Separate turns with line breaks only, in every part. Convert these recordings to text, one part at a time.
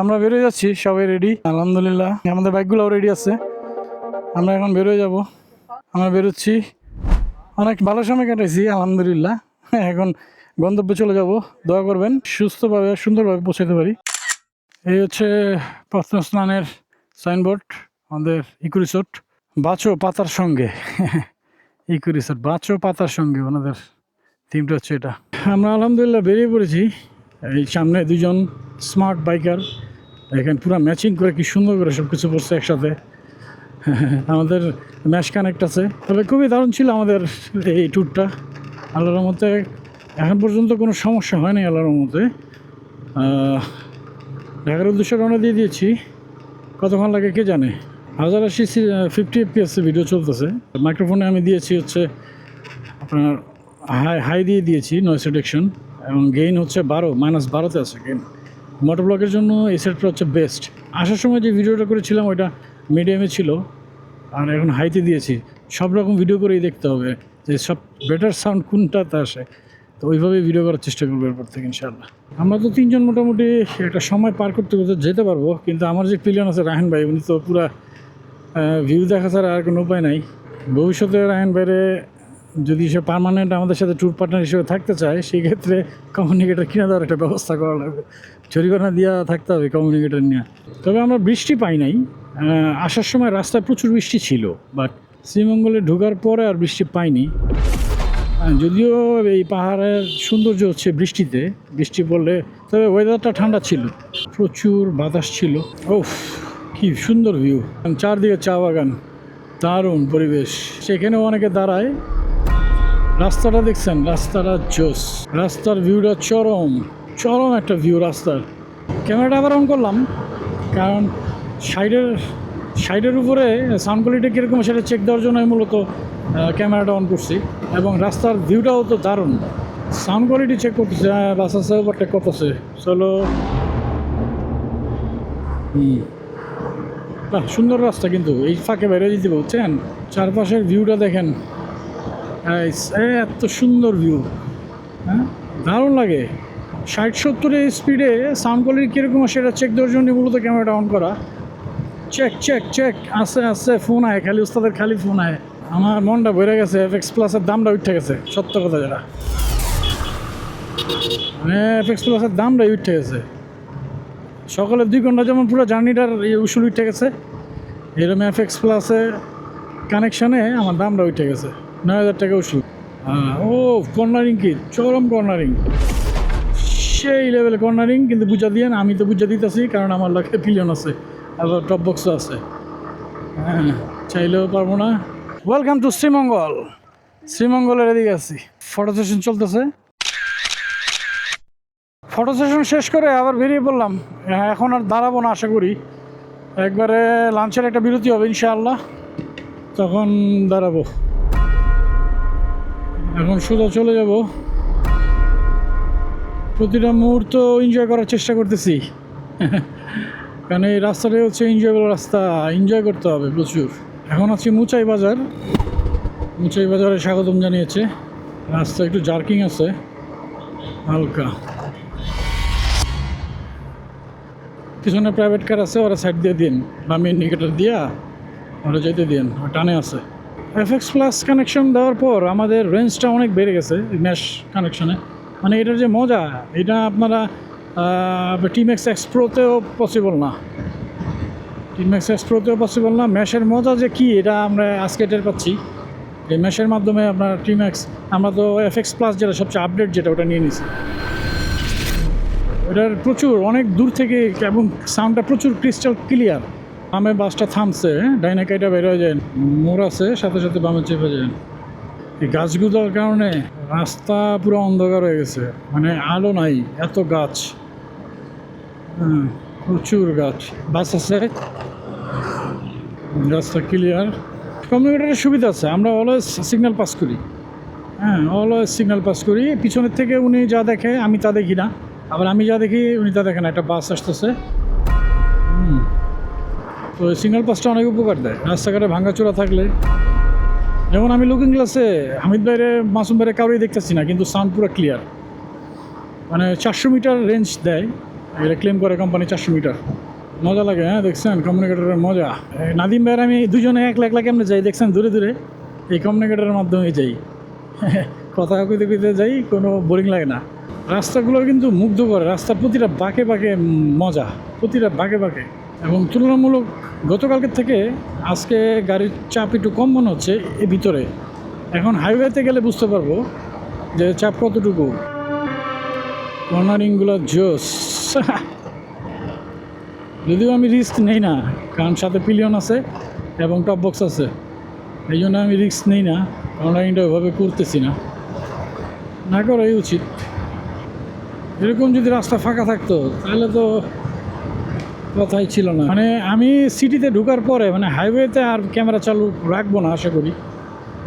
আমরা বেরোয় যাচ্ছি, সবাই রেডি আলহামদুলিল্লাহ। আমাদের বাইকগুলোও রেডি আছে। আমরা এখন বেরোয় যাব। আমরা বেরোচ্ছি। অনেক ভালো সময় কাটাইছি, আলহামদুলিল্লাহ। এখন গন্তব্যে চলে যাব। দোয়া করবেন, সুস্থভাবে সুন্দরভাবে পৌঁছাতে পারি। এই হচ্ছে প্রশ্ন স্নানের সাইনবোর্ড আমাদের ইকো রিসোর্ট বাঁচো পাতার সঙ্গে। ইকো রিসোর্ট বাঁচো পাতার সঙ্গে, ওনাদের থিমটা হচ্ছে এটা। আমরা আলহামদুলিল্লাহ বেরিয়ে পড়েছি। এই সামনে দুজন স্মার্ট বাইকার এখানে পুরো ম্যাচিং করে কি সুন্দর করে সব কিছু পড়ছে একসাথে। আমাদের ম্যাশ কানেক্ট আছে। তবে খুবই দারুণ ছিল আমাদের এই ট্যুরটা আল্লাহর মতে এখন পর্যন্ত কোনো সমস্যা হয়নি আল্লাহর মতে ঢাকার উদ্দেশ্যে রওনা দিয়ে দিয়েছি। কতক্ষণ লাগে কে জানে? হাজার আশি ফিফটি এফপিএস ভিডিও চলতেছে। মাইক্রোফোনে আমি দিয়েছি হচ্ছে আপনার হাই হাই দিয়ে দিয়েছি নয়েস রিডাকশন এবং গেইন হচ্ছে বারো মাইনাস বারোতে আছে গেইন মোটর ব্লকের জন্য এই সেটটা হচ্ছে বেস্ট আসার সময় যে ভিডিওটা করেছিলাম, ওইটা মিডিয়ামে ছিল। আর এখন হাইতে দিয়েছি। সব রকম ভিডিও করেই দেখতে হবে। যে সব বেটার সাউন্ড কোনটাতে আসে। তো ওইভাবেই ভিডিও করার চেষ্টা করব এরপর থেকে ইনশাল্লাহ আমরা তো তিনজন মোটামুটি একটা সময় পার করতে করতে যেতে পারব। কিন্তু আমার যে প্লেয়ার আছে রাহেন ভাই, উনি তো পুরা ভিউ দেখা ছাড়া আর কোনো উপায় নাই। ভবিষ্যতে রায়ন বাইরে যদি সে পার্মানেন্ট আমাদের সাথে ট্যুর পার্টনার হিসেবে থাকতে চায় সেই ক্ষেত্রে কমিউনিকেটার কিনে দেওয়ার একটা ব্যবস্থা করা লাগবে। চরিকোনা দিয়া থাকতে হবে কমিউনিকেটার নিয়ে। তবে আমরা বৃষ্টি পাই নাই। আসার সময় রাস্তায় প্রচুর বৃষ্টি ছিল বাট শ্রীমঙ্গলে ঢোকার পরে আর বৃষ্টি পাইনি। যদিও এই পাহাড়ের সৌন্দর্য হচ্ছে বৃষ্টিতে। বৃষ্টি পড়লে তবে ওয়েদারটা ঠান্ডা ছিল। প্রচুর বাতাস ছিল। ওফ কি সুন্দর ভিউ চারদিকে চা বাগান। দারুণ পরিবেশ। সেখানেও অনেকে দাঁড়ায়। রাস্তাটা দেখছেন? রাস্তাটা জোস। রাস্তার ভিউটা চরম। চরম একটা ভিউ রাস্তার। ক্যামেরাটা আবার অন করলাম। কারণ সাইডের সাইডের উপরে সাউন্ড কোয়ালিটি কীরকম সেটা চেক দেওয়ার জন্য মূলত ক্যামেরাটা অন করছি। এবং রাস্তার ভিউটাও তো দারুণ। সাউন্ড কোয়ালিটি চেক করতেছে। হ্যাঁ বাস আছে ওভারটেক করতেছে। চলো। হুম। সুন্দর রাস্তা কিন্তু। এই ফাঁকে বেরিয়ে দিতে বুঝছেন? চারপাশের ভিউটা দেখেন। এত সুন্দর ভিউ হ্যাঁ? দারুণ লাগে। ষাট সত্তরের স্পিডে সাউন্ড কোয়ালিটি কীরকম সেটা চেক দেওয়ার জন্য মূলত ক্যামেরাটা অন করা। চেক চেক চেক আস্তে আস্তে ফোন আয়। খালি উস্তাদের খালি ফোন আয়। আমার মনটা বেড়ে গেছে এফ এক্স প্লাসের দামটা উঠে গেছে। সত্য কথা যেটা। মানে এফএক্স প্লাসের দামটা উঠে গেছে। সকালে দুই ঘণ্টা যেমন পুরো জার্নিটার উসুল উঠে গেছে এরকম এফ এক্স প্লাসে কানেকশানে আমার দামটা উঠে গেছে। নয় হাজার টাকা উসুল ও কর্নারিং কি? চরম কর্নারিং সেই লেভেলে কর্নারিং কিন্তু বুঝা দিয়ে আমি তো বুঝা দিতেছি কারণ আমার লক্ষ্যে পিলিয়ন আছে আবার টপ বক্সও আছে। হ্যাঁ চাইলেও পারব না। ওয়েলকাম টু শ্রীমঙ্গল শ্রীমঙ্গলের এদিকে আছি। ফটো সেশন চলতেছে। ফটো সেশন শেষ করে আবার বেরিয়ে পড়লাম। হ্যাঁ, এখন আর দাঁড়াবো না আশা করি। একবারে লাঞ্চের একটা বিরতি হবে ইনশাআল্লাহ। তখন দাঁড়াবো। এখন সোজা চলে যাব। প্রতিটা মুহূর্ত এনজয় করার চেষ্টা করতেছি। কারণ এই রাস্তাটাই হচ্ছে এনজয়েবল রাস্তা। এনজয় করতে হবে প্রচুর। এখন আছি মুচাই বাজার। মুচাই বাজারে স্বাগতম জানিয়েছে। রাস্তা একটু জার্কিং আছে। হালকা। পিছনে প্রাইভেট কার আছে, ওরা সাইড দিয়ে দিন। বা ইন্ডিকেটার দিয়া, ওরা যেতে দিন। টানে আছে। এফএক্স প্লাস কানেকশন দেওয়ার পর আমাদের রেঞ্জটা অনেক বেড়ে গেছে ম্যাশ কানেকশনে মানে এটার যে মজা, এটা আপনারা টিমেক্স এক্সপ্রোতেও পসিবল না। টিমেক্স এক্সপ্রোতেও পসিবল না। ম্যাশের মজা যে কি, এটা আমরা আজকে টের পাচ্ছি। এই ম্যাশের মাধ্যমে আপনার টিমেক্স আমরা তো এফএক্স প্লাস যেটা সবচেয়ে আপডেট যেটা, ওটা নিয়ে নিছি। ওটার প্রচুর, অনেক দূর থেকে এবং সাউন্ডটা প্রচুর ক্রিস্টাল ক্লিয়ার বামে বাসটা থামছে ডাইনে কাইটা বের হয়ে যায় মোড় আছে সাথে সাথে বামে চেপে যায়। এই গাছগুলোর কারণে রাস্তা পুরো অন্ধকার হয়ে গেছে মানে আলো নাই এত গাছ। হ্যাঁ, প্রচুর গাছ। বাস আছে। রাস্তা ক্লিয়ার কমিউনিকেটারের সুবিধা আছে আমরা অলওয়েজ সিগন্যাল পাস করি। হ্যাঁ অলওয়েজ সিগন্যাল পাস করি। পিছনের থেকে উনি যা দেখে আমি তা দেখি না। আবার আমি যা দেখি উনি তা দেখেন একটা বাস আসতেছে। তো সিগন্যাল পাসটা অনেক উপকার দেয়। রাস্তাঘাটে ভাঙাচোরা থাকলে। যেমন আমি লুকিং গ্লাসে হামিদ বাইরে মাসুম বাইরে কাউরেই দেখতেছি না, কিন্তু সাউন্ড পুরো ক্লিয়ার মানে চারশো মিটার রেঞ্জ দেয় এটা ক্লেম করে কোম্পানি চারশো মিটার। মজা লাগে হ্যাঁ দেখছেন? কমিউনিকেটরের মজা। নাদিম ভাইয়ের আমি দুজনে একলা একলা কেমনে যাই, দেখছেন? দূরে দূরে। এই কমিউনিকেটরের মাধ্যমে যাই। কথা কইতে কইতে যাই, কোনো বোরিং লাগে না। রাস্তাগুলো কিন্তু মুগ্ধ করে রাস্তার প্রতিটা বাঁকে বাঁকে মজা, প্রতিটা বাঁকে বাঁকে। এবং তুলনামূলক গতকালকের থেকে আজকে গাড়ির চাপ একটু কম মনে হচ্ছে এর ভিতরে। এখন হাইওয়েতে গেলে বুঝতে পারব যে চাপ কতটুকু। কর্নারিংগুলো জোস। যদিও আমি রিস্ক নেই না, কারণ সাথে পিলিয়ন আছে এবং টপ বক্স আছে। এই জন্য আমি রিস্ক নেই না, কর্নারিংটা ওইভাবে করতেছি না। না করাই উচিত। এরকম যদি রাস্তা ফাঁকা থাকতো, তাহলে তো কথাই ছিল না। মানে আমি সিটিতে ঢোকার পরে মানে হাইওয়েতে আর ক্যামেরা চালু রাখব না আশা করি।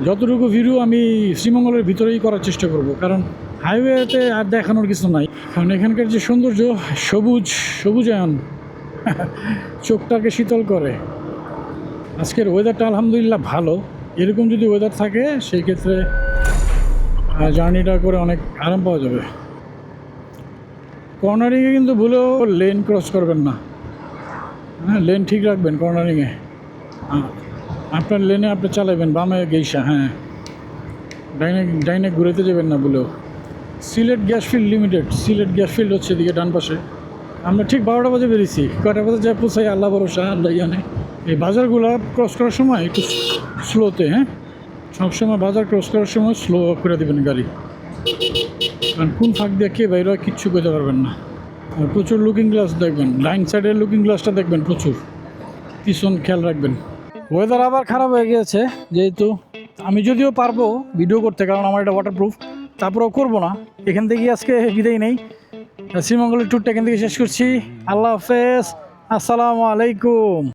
যতটুকু ভিডিও আমি শ্রীমঙ্গলের ভিতরেই করার চেষ্টা করব, কারণ হাইওয়েতে আর দেখানোর কিছু নাই। কারণ এখানকার যে সৌন্দর্য, সবুজ, সবুজায়ন, চোখটাকে শীতল করে। আজকের ওয়েদারটা আলহামদুলিল্লাহ ভালো। এরকম যদি ওয়েদার থাকে, সেই ক্ষেত্রে জার্নিটা করে অনেক আরাম পাওয়া যাবে। কর্নারিংয়ে কিন্তু ভুলেও লেন ক্রস করবেন না। হ্যাঁ লেন ঠিক রাখবেন কর্নারিংয়ে আপনার লেনে আপনি চালাবেন বামে গেইসা হ্যাঁ। ডাইনে ডাইনে ঘুরেতে যাবেন না বলেও। Sylhet gas field limited, Sylhet gas field হচ্ছে এদিকে ডান পাশে। আমরা ঠিক বারোটা বাজে বেরিয়েছি, কয়টা বাজে যা পৌঁছাই আল্লাহ ভরসা, আল্লাহ জানে। এই বাজারগুলো ক্রস করার সময় একটু স্লোতে হ্যাঁ? সবসময় বাজার ক্রস করার সময় স্লো করে দেবেন গাড়ি। কারণ কোন ফাঁক দিয়ে কে বাইরে কিচ্ছু করতে পারবেন না। প্রচুর লুকিং গ্লাস দেখবেন। লাইন সাইডের লুকিং গ্লাসটা দেখবেন প্রচুর। পিছন খেয়াল রাখবেন। ওয়েদার আবার খারাপ হয়ে গিয়েছে, যেহেতু আমি যদিও পারব ভিডিও করতে, কারণ আমার এটা ওয়াটারপ্রুফ তারপরেও করব না। এখান থেকে আজকে বিদায় নেই। শ্রীমঙ্গলের ট্যুরটা এখান থেকে শেষ করছি। আল্লাহ হাফেজ। আসসালামু আলাইকুম।